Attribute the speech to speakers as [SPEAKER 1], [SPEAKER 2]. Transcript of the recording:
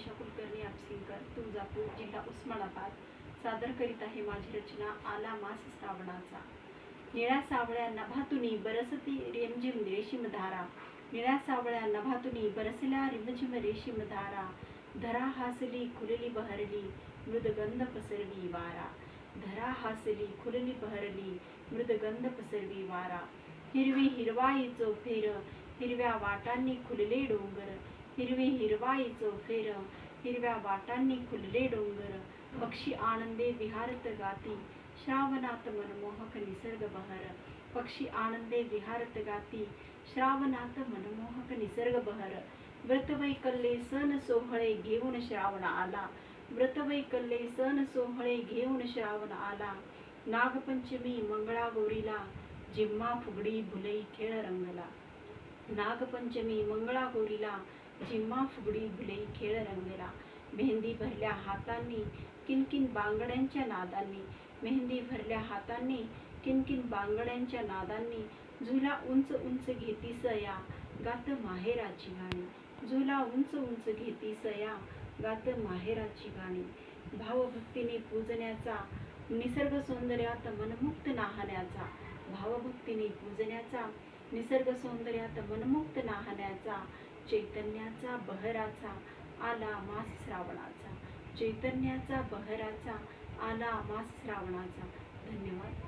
[SPEAKER 1] मनीषा कुलकर्णी आपसिंकर तुळजापूर जिल्हा उस्मानाबाद सादर करीत आहे माझी रचना आला मास श्रावणाचा. निळ्या सावळ्या नभातुनी बरसती रेमझिम रेशीम धारा निळ्या सावळ्या नभातुनी बरसल्या रिमझिम रेशीम धारा धरा हासली खुलली बहरली मृदगंध पसरली वारा. धरा हासली खुलली बहरली मृदगंध पसरली वारा. हिरवी हिरवाई चोफेर हिरव्या वाटांनी खुलले डोंगर. हिरवी हिरवाई चौफेर हिरव्या वाटांनी खुलले डोंगर पक्षी आनंदे विहारत गाती श्रावणात मनमोहक निसर्ग बहर पक्षी आनंदे विहारत गाती श्रावणात मनमोहक निसर्ग बहर व्रतवैकल्ये सण सोहळे घेऊन श्रावण आला व्रतवैकल्ये सण सोहळे घेऊन श्रावण आला नागपंचमी मंगळागौरीला जिम्मा फुगडी भुलई खेळ रंगला नागपंचमी मंगळागौरीला जिम्मा फुगडी भुले खेळ रंगला मेहंदी भरल्या हातांनी किनकिन बांगड्यांच्या नादांनी मेहंदी भरल्या हातांनी किनकिन बांगड्यांच्या नादांनी झुला उंच उंच घेती सया गात माहेराची गाणी. झुला उंच उंच घेती सया गात माहेराची गाणी. भावभक्तीने पूजण्याचा निसर्ग सौंदर्यात मनमुक्त नाहण्याचा भावभक्तीने पूजण्याचा निसर्ग सौंदर्यात वनमुक्त नाहण्याचा चैतन्याचा बहराचा आला मास श्रावणाचा. चैतन्याचा बहराचा आला मास श्रावणाचा. धन्यवाद.